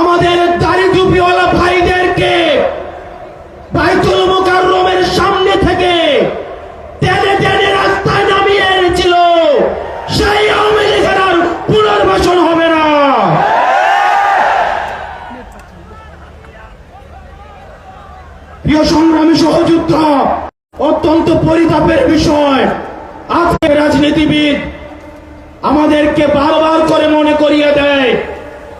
আমাদের দাড়ি টুপিওয়ালা ভাইদেরকে বাইতুল মুকাররমের সামনে থেকে টেনে টেনে রাস্তায় নামিয়ে এনেছিল। সেই আওয়ামী লীগের আর পুনর্বাসন হবে না। প্রিয় সংগ্রামী সহযোদ্ধা অত্যন্ত পরিতাপের বিষয়। আজকে রাজনীতিবিদ আমাদেরকে বারবার করে মনে করিয়ে দেয়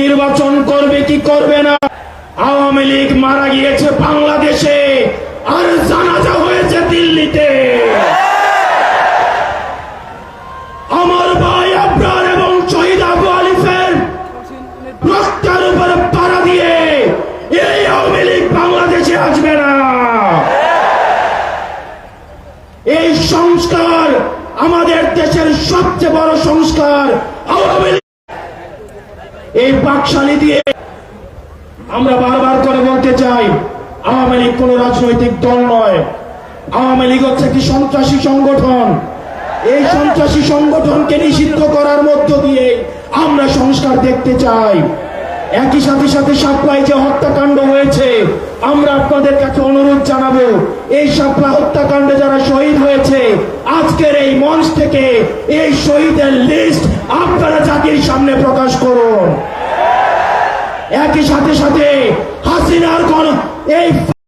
নির্বাচন করবে কি করবে না? আওয়ামী লীগ মারা গিয়েছে বাংলাদেশে, আর জানাজা হয়েছে দিল্লিতে। আমার ভাই আপনার এবং শহীদ আবু আলিফের উপরে পাড়া দিয়ে এই আওয়ামী লীগ বাংলাদেশে আসবে না। এই সংস্কার আমাদের দেশের সবচেয়ে বড় সংস্কার আওয়ামী এই বাকশালী দিয়ে আমরা বারবার করে বলতে চাই, আওয়ামী লীগ কোন রাজনৈতিক দল নয়। আওয়ামী লীগ হচ্ছে একটি সন্ত্রাসী সংগঠন। এই সন্ত্রাসী সংগঠনকে নিষিদ্ধ করার মধ্য দিয়ে আমরা সংস্কার দেখতে চাই। একই সাথে সাথে সাপ্লাই যে হত্যাকাণ্ড হয়েছে, আমরা আপনাদের কাছে অনুরোধ জানাব, এই সাপ্লা হত্যাকাণ্ডে যারা শহীদ হয়েছে, আজকের এই মঞ্চ থেকে এই শহীদের লিস্ট একই সাথে সাথে হাসিনার কোন এই